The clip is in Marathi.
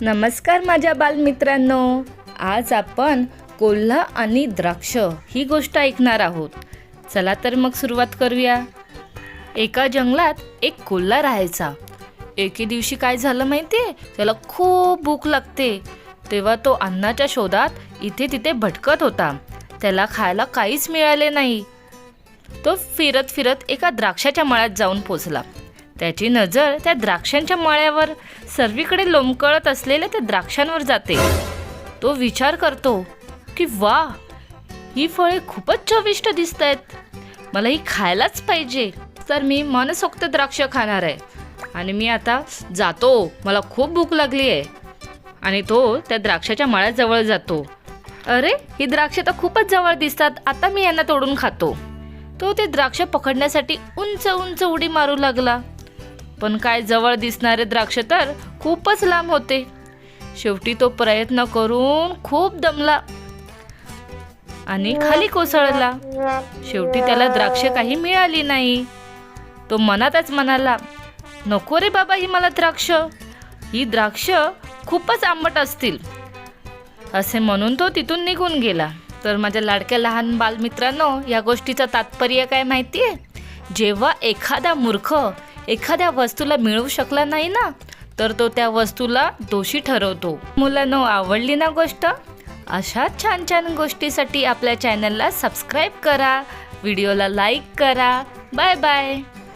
नमस्कार माझ्या बालमित्रांनो. आज आपण कोल्हा आणि द्राक्ष ही गोष्ट ऐकणार आहोत. चला तर मग सुरुवात करूया. एका जंगलात एक कोल्हा राहायचा. एके दिवशी काय झालं माहितीये? त्याला खूप भूक लागते. तेव्हा तो अन्नाच्या शोधात इथे तिथे भटकत होता. त्याला खायला काहीच मिळाले नाही. तो फिरत फिरत एका द्राक्षाच्या मळ्यात जाऊन पोचला. त्याची नजर त्या द्राक्षांच्या मळ्यावर सर्वीकडे लोंबकळत असलेल्या त्या द्राक्षांवर जाते. तो विचार करतो की वा ही फळे खूपच चविष्ट दिसत आहेत मला ही खायलाच पाहिजे. तर मी मनसोक्त द्राक्ष खाणार आहे. आणि मी आता जातो. मला खूप भूक लागली आहे. आणि तो त्या द्राक्षाच्या मळ्याजवळ जातो. अरे ही द्राक्ष तर खूपच जवळ दिसतात. आता मी यांना तोडून खातो. तो ते द्राक्ष पकडण्यासाठी उंच उंच उडी मारू लागला. पण काय जवळ दिसणारे द्राक्ष तर खूपच लांब होते. शेवटी तो प्रयत्न करून खूप दमला आणि खाली कोसळला. शेवटी त्याला द्राक्ष काही मिळाली नाही. तो मनातच म्हणाला नको रे बाबा ही मला द्राक्ष. ही द्राक्ष खूपच आंबट असतील. असे म्हणून तो तिथून निघून गेला. तर माझ्या लाडक्या लहान बालमित्रांनो या गोष्टीचं तात्पर्य काय माहिती आहे जेव्हा एखादा मूर्ख एखाद्या वस्तूला मिळवू शकला नाही ना तर तो त्या वस्तूला दोषी ठरवतो. मुलांनो आवडली ना गोष्ट? अशा छान छान गोष्टीसाठी आपल्या चॅनलला सबस्क्राईब करा व्हिडिओला लाईक करा. Bye bye